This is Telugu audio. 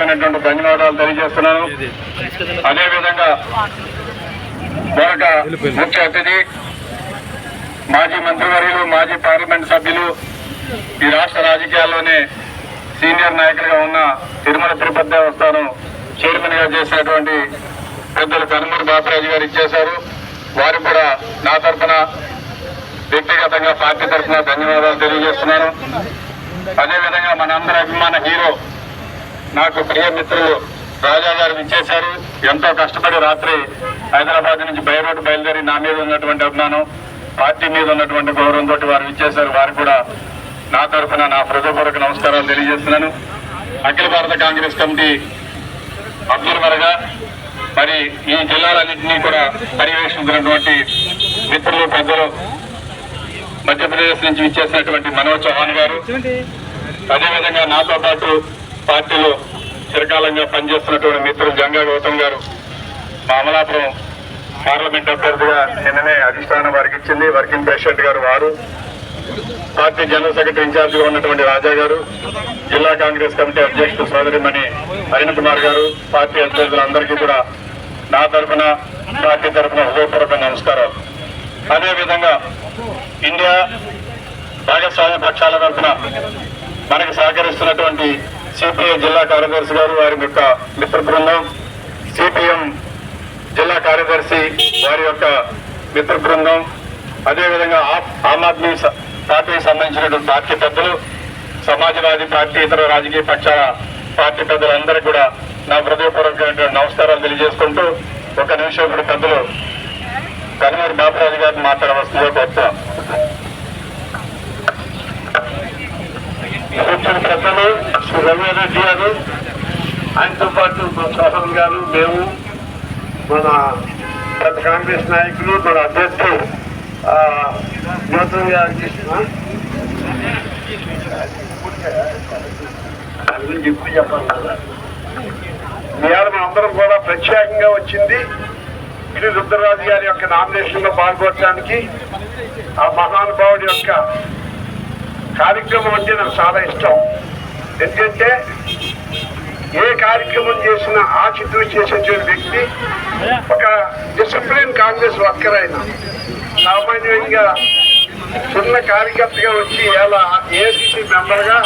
హృదయపూర్వకమైనటువంటి ధన్యవాదాలు తెలియజేస్తున్నాను. అదేవిధంగా మరొక ముఖ్య అతిథి మాజీ మంత్రివర్యులు మాజీ పార్లమెంట్ సభ్యులు ఈ రాష్ట్ర రాజకీయాల్లోనే సీనియర్ నాయకులుగా ఉన్న తిరుమల తిరుపతి దేవస్థానం చైర్మన్గా చేసినటువంటి పెద్దలు కనుమూరి బాపరాజు గారు ఇచ్చేశారు. వారు కూడా నా తరఫున వ్యక్తిగతంగా పార్టీ తరఫున ధన్యవాదాలు తెలియజేస్తున్నాను. అదేవిధంగా మనందరి అభిమాన హీరో నాకు ప్రియ మిత్రులు రాజా గారు ఇచ్చేశారు ఎంతో కష్టపడి రాత్రి హైదరాబాద్ నుంచి బై బయలుదేరి నా మీద ఉన్నటువంటి అభిమానం పార్టీ మీద ఉన్నటువంటి గౌరవంతో వారు ఇచ్చేశారు వారు కూడా నా తరఫున నా హృదయపూర్వక నమస్కారాలు తెలియజేస్తున్నాను. అఖిల భారత కాంగ్రెస్ కమిటీ అబ్జర్వర్గా మరి ఈ జిల్లాలన్నింటినీ కూడా పర్యవేక్షించినటువంటి మిత్రులు పెద్దలు మధ్యప్రదేశ్ నుంచి ఇచ్చేసినటువంటి మనోజ్ చౌహాన్ గారు. అదేవిధంగా నాతో పాటు పార్టీలో చిరకాలంగా పనిచేస్తున్నటువంటి మిత్రులు గంగా గౌతమ్ గారు మామలాపురం పార్లమెంట్ అభ్యర్థిగా నిన్ననే అధిష్టానం వారికి ఇచ్చింది. వర్కింగ్ ప్రెసిడెంట్ గారు వారు పార్టీ జనరల్ సెక్రటరీ ఇన్ఛార్జిగా ఉన్నటువంటి రాజా గారు జిల్లా కాంగ్రెస్ కమిటీ అధ్యక్షుడు సోదరిమణి అరుణ్ కుమార్ గారు పార్టీ అభ్యర్థులందరికీ కూడా నా తరఫున పార్టీ తరఫున హృదయపూర్వక నమస్కారాలు. అదేవిధంగా ఇండియా భాగస్వామ్య పక్షాల తరఫున మనకు సహకరిస్తున్నటువంటి సిపిఐ జిల్లా కార్యదర్శి గారు వారి యొక్క మిత్ర బృందం సిపిఎం జిల్లా కార్యదర్శి వారి యొక్క మిత్ర బృందం అదేవిధంగా ఆమ్ ఆద్మీ పార్టీకి సంబంధించినటువంటి పార్టీ పెద్దలు సమాజవాదీ పార్టీ ఇతర రాజకీయ పక్షాల పార్టీ పెద్దలందరూ కూడా నా హృదయపూర్వకమైనటువంటి నమస్కారాలు తెలియజేసుకుంటూ ఒక నిమిషం ఇప్పుడు పెద్దలు కనుమూరి బాపరాజు గారిని మాట్లాడవలసిందిగా కోరుతున్నాం వచ్చిన పెద్దలు శ్రీ రవిరెడ్డి గారు ఆయనతో పాటు మా సోహన్ గారు మేము మన పెద్ద కాంగ్రెస్ నాయకులు మన అభ్యర్థి ఆ, జ్యోతి గారికి ఆ? చెప్పాలి కదా ఇవాళ మనందరం కూడా ప్రత్యేకంగా వచ్చింది ఇది రుద్రరాజు గారి యొక్క నామినేషన్లో పాల్గొనడానికి ఆ మహానుభావుడి యొక్క కార్యక్రమం అంటే నాకు చాలా ఇష్టం. ఎందుకంటే ఏ కార్యక్రమం చేసినా ఆచితూచి చేసేటువంటి వ్యక్తి ఒక డిసిప్లిన్ కాంగ్రెస్ వర్కర్ అయిన సామాన్యంగా చిన్న కార్యకర్తగా వచ్చి ఎలా ఏసీసీ మెంబర్గా